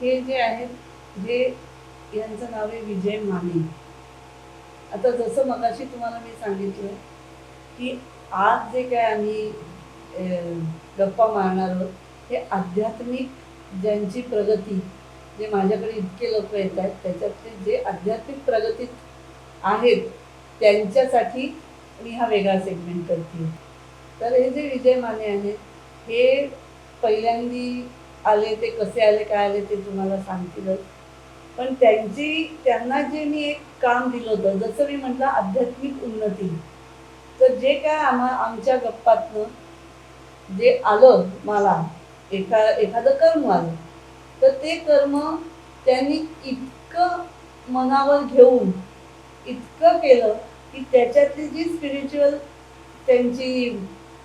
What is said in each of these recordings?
हे जे आहेत हे यांचं नाव आहे विजय माने. आता जसं मगाशी तुम्हाला मी सांगितलं की आज जे काय आम्ही गप्पा मारणार आहोत हे आध्यात्मिक ज्यांची प्रगती जे माझ्याकडे इतके लोक येत आहेत त्याच्यातले जे आध्यात्मिक प्रगतीत आहेत त्यांच्यासाठी मी हा वेगळा सेगमेंट करते. तर हे जे विजय माने आहेत हे पहिल्यांदी आले ते कसे आले काय आले ते तुम्हाला सांगतीलच पण त्यांची त्यांना जे मी एक काम दिलं होतं जसं मी म्हटलं आध्यात्मिक उन्नती. तर जे काय आम्हा आमच्या गप्पातनं जे आलं मला एखा एखादं कर्म आलं तर ते कर्म त्यांनी इतकं मनावर घेऊन इतकं केलं की त्याच्यातली जी स्पिरिच्युअल त्यांची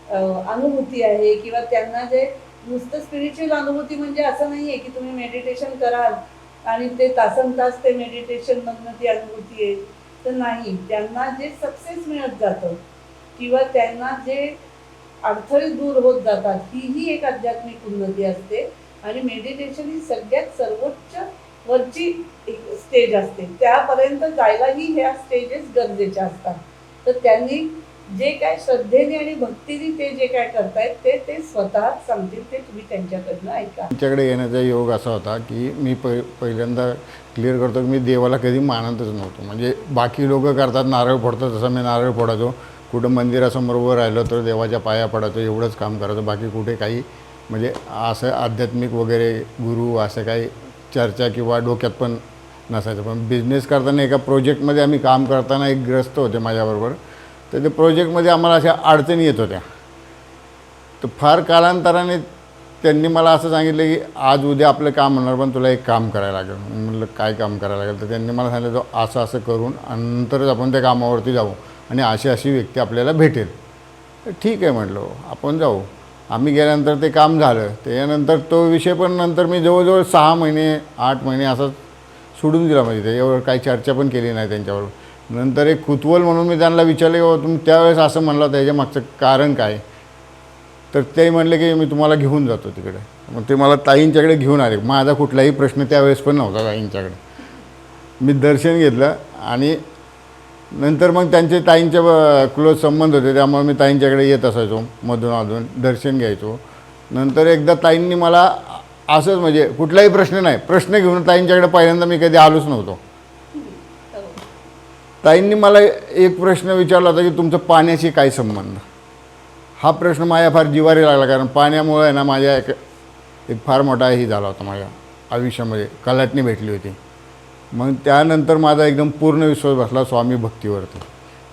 अनुभूती आहे किंवा त्यांना जे नुसतं स्पिरिच्युअल अनुभूती म्हणजे असं नाही आहे की तुम्ही मेडिटेशन कराल आणि ते तासन तास ते मेडिटेशन मधनं ती अनुभूती आहे तर नाही त्यांना जे सक्सेस मिळत जातं किंवा त्यांना जे अडथळे दूर होत जातात हीही एक आध्यात्मिक उन्नती असते आणि मेडिटेशन ही सगळ्यात सर्वोच्च वरची एक स्टेज असते. त्यापर्यंत जायलाही ह्या स्टेजेस गरजेच्या असतात. तर त्यांनी जे काय श्रद्धेने आणि भक्तीने ते जे काय करतायत ते ते स्वतः सांगतील ते तुम्ही त्यांच्याकडनं ऐका. त्यांच्याकडे येण्याचा योग असा होता की मी प पहिल्यांदा क्लिअर करतो की मी देवाला कधी मानतच नव्हतो. म्हणजे बाकी लोक करतात नारळ फोडतात तसं मी नारळ फोडायचो. कुठं मंदिरासमोर उभं राहिलो तर देवाच्या पाया पडायचो एवढंच काम करायचो. बाकी कुठे काही म्हणजे असं आध्यात्मिक वगैरे गुरु असं काही चर्चा किंवा डोक्यात पण नसायचं. पण बिझनेस करताना एका प्रोजेक्टमध्ये आम्ही काम करताना एक ग्रस्त होते माझ्याबरोबर. तर ते प्रोजेक्टमध्ये आम्हाला अशा अडचणी येत होत्या. तर फार कालांतराने त्यांनी मला असं सांगितलं की आज उद्या आपलं काम होणार पण तुला एक काम करायला लागेल. म्हटलं म्हणलं काय काम करायला लागेल? तर त्यांनी मला सांगितलं तो असं असं करून नंतरच आपण त्या कामावरती जाऊ आणि अशी अशी व्यक्ती आपल्याला भेटेल. तर ठीक आहे म्हटलं आपण जाऊ. आम्ही गेल्यानंतर ते काम झालं. त्याच्यानंतर तो विषय पण नंतर मी जवळजवळ सहा महिने आठ महिने असं सोडून दिला. म्हणजे त्याच्यावर काही चर्चा पण केली नाही त्यांच्याबरोबर नंतर एक कुतवल म्हणून मी त्यांना विचारले की तुम्ही त्यावेळेस असं म्हणलं होतं याच्या मागचं कारण काय? तर ते म्हणले की मी तुम्हाला घेऊन जातो तिकडे. मग ते मला ताईंच्याकडे घेऊन आले. माझा कुठलाही प्रश्न त्यावेळेस पण नव्हता ताईंच्याकडे. मी दर्शन घेतलं आणि नंतर मग त्यांचे ताईंचे क्लोज संबंध होते. त्यामुळे मी ताईंच्याकडे येत असायचो मधून अधून दर्शन घ्यायचो. नंतर एकदा ताईंनी मला असंच म्हणजे कुठलाही प्रश्न नाही प्रश्न घेऊन ताईंच्याकडे पहिल्यांदा मी कधी आलोच नव्हतो. ताईंनी मला एक प्रश्न विचारला होता की तुमचं पाण्याशी काय संबंध? हा प्रश्न माझ्या फार जिवारी लागला कारण पाण्यामुळे ना माझ्या एक एक फार मोठा ही झाला होता माझ्या आयुष्यामध्ये. कलाटणी भेटली होती. मग त्यानंतर माझा एकदम पूर्ण विश्वास बसला स्वामी भक्तीवरती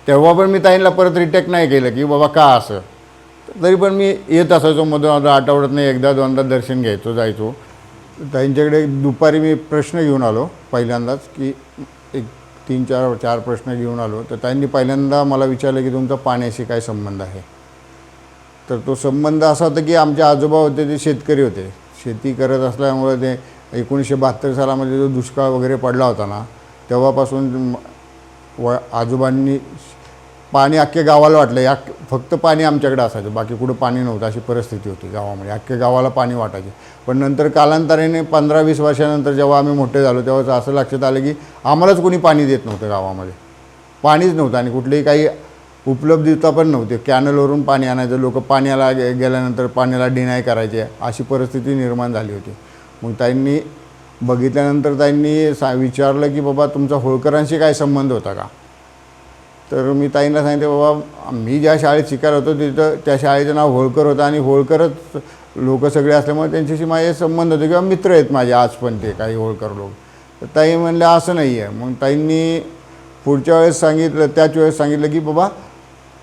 तेव्हा पण मी ताईंना परत रिटेक नाही केलं की बाबा का असं? तरी पण मी येत असायचो मधून मधून आठवड्यात नाही एकदा दोनदा दर्शन घ्यायचो जायचो. ताईंच्याकडे दुपारी मी प्रश्न घेऊन आलो पहिल्यांदाच की एक तीन चार चार प्रश्न घेऊन आलो तर त्यांनी पहिल्यांदा मला विचारलं की तुमचा पाण्याशी काय संबंध आहे? तर तो संबंध असा होता की आमचे आजोबा होते ते शेतकरी होते. शेती करत असल्यामुळे ते एकोणीसशे बहात्तर सालामध्ये जो दुष्काळ वगैरे पडला होता ना तेव्हापासून व आजोबांनी पाणी अख्ख्या गावाला वाटलं. या फक्त पाणी आमच्याकडे असायचं. बाकी कुठं पाणी नव्हतं. अशी परिस्थिती होती गावामध्ये. अख्ख्या गावाला पाणी वाटायचे. पण नंतर कालांतराने पंधरा वीस वर्षानंतर जेव्हा आम्ही मोठे झालो तेव्हा असं लक्षात आलं की आम्हालाच कोणी पाणी देत नव्हतं गावामध्ये. पाणीच नव्हतं आणि कुठलेही काही उपलब्धता पण नव्हती. कॅनलवरून पाणी आणायचं. लोक पाण्याला गे गेल्यानंतर पाण्याला डिनाय करायचे. अशी परिस्थिती निर्माण झाली होती. मग त्यांनी बघितल्यानंतर त्यांनी सा विचारलं की बाबा तुमचा होळकरांशी काय संबंध होता का? तर मी ताईंना सांगितलं बाबा मी ज्या शाळेत शिकायला होतो तिथं त्या शाळेचं नाव होळकर होतं आणि होळकरच लोक सगळे असल्यामुळे त्यांच्याशी माझे संबंध होते किंवा मित्र आहेत माझे आज पण ते काही होळकर लोक. तर ताई म्हणल्या असं नाही आहे. मग ताईंनी पुढच्या वेळेस सांगितलं त्याच वेळेस सांगितलं की बाबा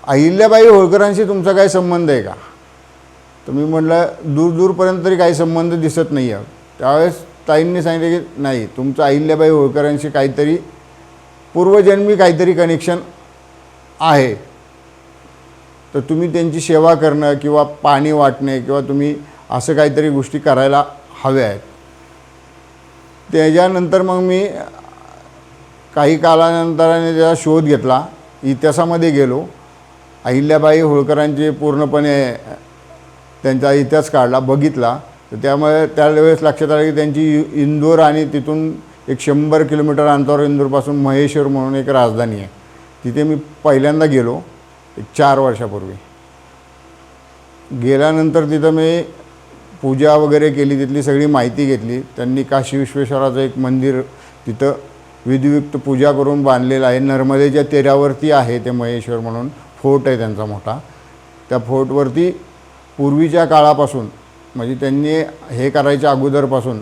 अहिल्याबाई होळकरांशी तुमचा काही संबंध आहे का? तर मी म्हटलं दूर दूरपर्यंत तरी काही संबंध दिसत नाही आहे. त्यावेळेस ताईंनी सांगितलं की नाही तुमचं अहिल्याबाई होळकरांशी काहीतरी पूर्वजन्मी काहीतरी कनेक्शन आहे. तर तुम्ही त्यांची सेवा करणं किंवा पाणी वाटणे किंवा तुम्ही असं काहीतरी गोष्टी करायला हव्या आहेत. त्याच्यानंतर मग मी काही कालानंतराने त्याचा शोध घेतला. इतिहासामध्ये गेलो. अहिल्याबाई होळकरांचे पूर्णपणे त्यांचा इतिहास काढला बघितला. तर त्यामुळे त्यावेळेस लक्षात आलं की त्यांची इ- इंदोर आणि तिथून एक शंभर किलोमीटर अंतरावर इंदूरपासून महेश्वर म्हणून एक राजधानी आहे. तिथे मी पहिल्यांदा गेलो एक चार वर्षापूर्वी. गेल्यानंतर तिथं मी पूजा वगैरे केली तिथली सगळी माहिती घेतली. त्यांनी काशी विश्वेश्वराचं एक मंदिर तिथं विधियुक्त पूजा करून बांधलेलं आहे. नर्मदेच्या तेऱ्यावरती आहे ते महेश्वर म्हणून. फोर्ट आहे त्यांचा मोठा. त्या फोर्टवरती पूर्वीच्या काळापासून म्हणजे त्यांनी हे करायच्या अगोदरपासून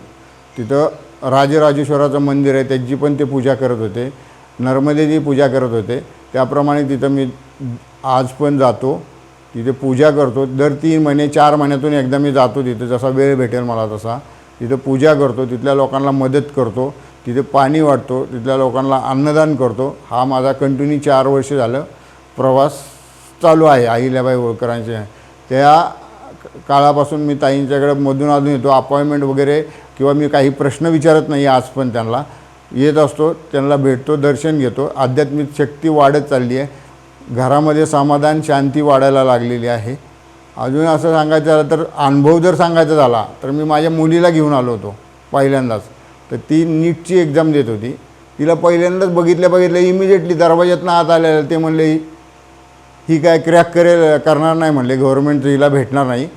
तिथं राजराजेश्वराचं मंदिर आहे. त्याची पण ते पूजा करत होते. नर्मदेची पूजा करत होते. त्याप्रमाणे तिथं मी आज पण जातो. तिथे पूजा करतो. दर तीन महिने चार महिन्यातून एकदा मी जातो तिथे. जसा वेळ भेटेल मला तसा. तिथं पूजा करतो. तिथल्या लोकांना मदत करतो. तिथे पाणी वाटतो. तिथल्या लोकांना अन्नदान करतो. हा माझा कंटिन्यू चार वर्ष झालं प्रवास चालू आहे. अहिल्याबाई होळकरांचे. त्या काळापासून मी ताईंच्याकडे मधून अजून येतो. अपॉइंटमेंट वगैरे किंवा मी काही प्रश्न विचारत नाही आज पण त्यांना. येत असतो त्यांना भेटतो दर्शन घेतो. आध्यात्मिक शक्ती वाढत चालली आहे. घरामध्ये समाधान शांती वाढायला लागलेली आहे. अजून असं सांगायचं झालं तर अनुभव जर सांगायचा झाला तर मी माझ्या मुलीला घेऊन आलो होतो पहिल्यांदाच. तर ती नीटची एक्झाम देत होती. तिला पहिल्यांदाच बघितल्या बघितल्या इमिजिएटली दरवाज्यातनं आत आलेलं ते म्हणले ही काय क्रॅक करेल करणार नाही म्हणले. गव्हर्मेंट हिला भेटणार नाही.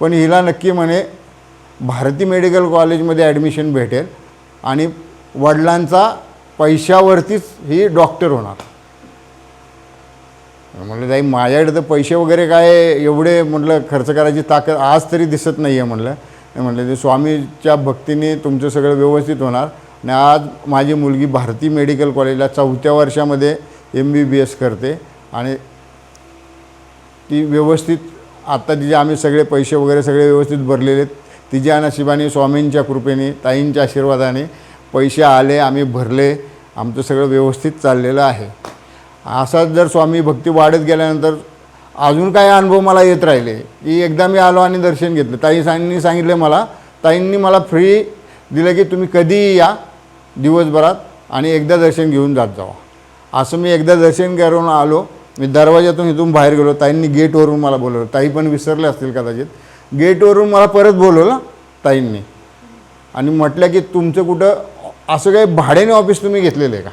पण हिला नक्की म्हणे भारती मेडिकल कॉलेजमध्ये ॲडमिशन भेटेल आणि वडिलांचा पैशावरतीच ही डॉक्टर होणार. म्हणलं जाई माझ्याकडे तर पैसे वगैरे काय एवढे? म्हटलं खर्च करायची ताकद आज तरी दिसत नाही आहे म्हटलं म्हटलं ते स्वामीच्या भक्तीने तुमचं सगळं व्यवस्थित होणार आणि आज माझी मुलगी भारती मेडिकल कॉलेजला चौथ्या वर्षामध्ये एम बी बी एस करते आणि ती व्यवस्थित आत्ता तिचे आम्ही सगळे पैसे वगैरे सगळे व्यवस्थित भरलेले आहेत. तिच्या नशिबाने स्वामींच्या कृपेने ताईंच्या आशीर्वादाने पैसे आले आम्ही भरले आमचं सगळं व्यवस्थित चाललेलं आहे. असाच जर स्वामी भक्ती वाढत गेल्यानंतर अजून काय अनुभव मला येत राहिले. की एकदा मी आलो आणि दर्शन घेतलं. ताई सांनी सांगितलं मला ताईंनी मला फ्री दिलं की तुम्ही कधीही या दिवसभरात आणि एकदा दर्शन घेऊन जात जावा. असं मी एकदा दर्शन करून आलो मी दरवाजातून इथून बाहेर गेलो. ताईंनी गेटवरून मला बोलवलं. ताई पण विसरले असतील कदाचित. गेटवरून मला परत बोलवलं ताईंनी. आणि म्हटलं की तुमचं कुठं असं काही भाड्याने ऑफिस तुम्ही घेतलेलं आहे का?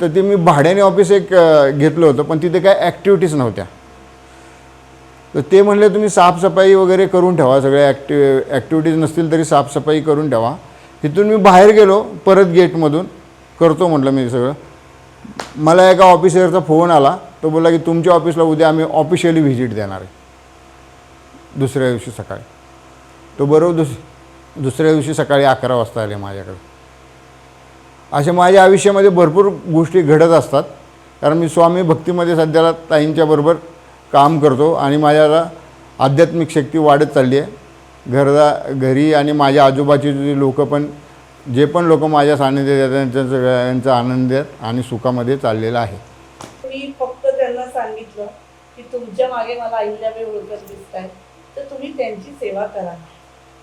तर ते मी भाड्याने ऑफिस एक घेतलं होतं पण तिथे काय ॲक्टिव्हिटीज नव्हत्या. तर ते म्हणले तुम्ही साफसफाई वगैरे करून ठेवा सगळ्या ॲक्टिव ॲक्टिव्हिटीज नसतील तरी साफसफाई करून ठेवा. तिथून मी बाहेर गेलो परत गेटमधून. करतो म्हटलं मी सगळं. मला एका ऑफिसरचा फोन आला. तो बोलला की तुमच्या ऑफिसला उद्या आम्ही ऑफिशियली व्हिजिट देणार आहे. दुसऱ्या दिवशी सकाळी. तो बरोबर दुस दुसऱ्या दिवशी सकाळी अकरा वाजता आले माझ्याकडे. अशा माझ्या आयुष्यामध्ये भरपूर गोष्टी घडत असतात. कारण मी स्वामी भक्तीमध्ये सध्याला ताईंच्या बरोबर काम करतो आणि माझ्याला आध्यात्मिक शक्ती वाढत चालली आहे. घरदा घरी आणि माझ्या आजूबाजूचे जे लोकं पण जे पण लोक माझ्या सान्निध्यात येतात त्यांच्या सगळ्यांचा आनंद आणि सुखामध्ये चाललेला आहे. मी फक्त त्यांना सांगितलं की तुमच्या मागे मला अहिल्याबाई होळकर दिसत आहेत तर तुम्ही त्यांची सेवा करा.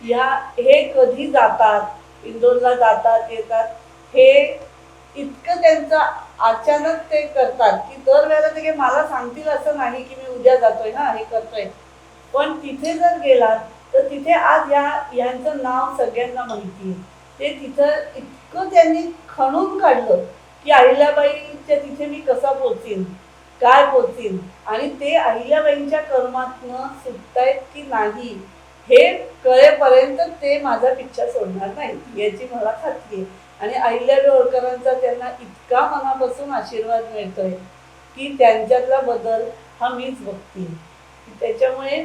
या हे कधी जातात? इंदोरला जातात येतात. हे इतकं त्यांचं अचानक ते करतात की दरवेळेला ते मला सांगतील असं नाही की मी उद्या जातोय ना हे करतोय. पण तिथे जर गेलात तर तिथे आज या यांचं नाव सगळ्यांना माहिती आहे. ते तिथं इतकं त्यांनी खणून काढलं की अहिल्याबाईच्या तिथे मी कसा पोचीन? काय पोचीन? आणि ते अहिल्याबाईंच्या कर्मातनं सुटतायत की नाही? हे कळेपर्यंत ते माझा पिच्छा सोडणार नाही याची मला खात्री आहे. आणि अहिल्या होळकरांचा त्यांना इतका मनापासून आशीर्वाद मिळतोय की त्यांच्यातला बदल हा मीच बघते त्याच्यामुळे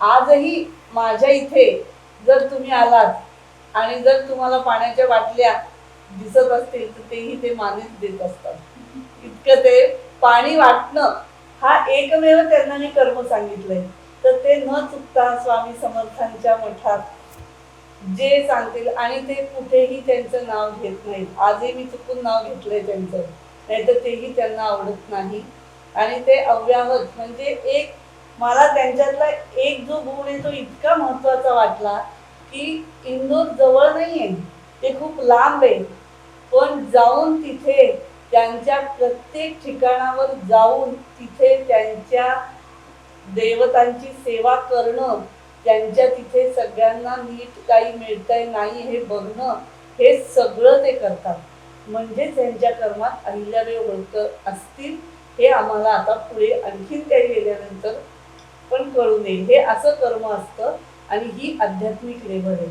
आजही माझ्या इथे जर तुम्ही आलात आणि जर तुम्हाला पाण्याच्या बाटल्या दिसत असतील तर तेही ते मानेच देत असतात. इतकं ते पाणी वाटणं हा एकमेव त्यांना मी कर्म सांगितलंय. तर ते न चुकता स्वामी समर्थांच्या मठात जे सांगतील आणि ते कुठेही त्यांचं नाव घेत नाहीत. आजही मी चुकून नाव घेतलंय त्यांचं. नाहीतर तेही त्यांना आवडत नाही. आणि ते अव्याहत म्हणजे एक मला त्यांच्यातला एक जो गुण आहे तो इतका महत्त्वाचा वाटला की इंदोर जवळ नाही आहे ते खूप लांब आहे. पण जाऊन तिथे त्यांच्या प्रत्येक ठिकाणावर जाऊन तिथे त्यांच्या देवतांची सेवा करणं त्यांच्या तिथे सगळ्यांना नीट काही मिळतंय नाही हे बघणं हे सगळं ते करतात. म्हणजेच त्यांच्या कर्मात अहिल्याबाई होळकर असतील हे आम्हाला आता पुढे आणखीन काही गेल्यानंतर पण कळून येईल हे असं कर्म असतं आणि ही आध्यात्मिक लेबर आहे.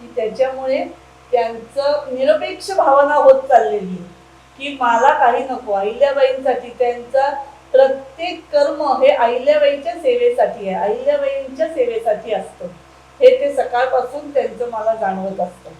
की त्याच्यामुळे त्यांचं निरपेक्ष भावना होत चाललेली आहे. की मला काही नको. अहिल्याबाईंसाठी त्यांचा प्रत्येक कर्म हे अहिल्याबाईच्या सेवेसाठी आहे. अहिल्याबाईंच्या सेवेसाठी असतं. हे ते सकाळपासून त्यांचं मला जाणवत असतं.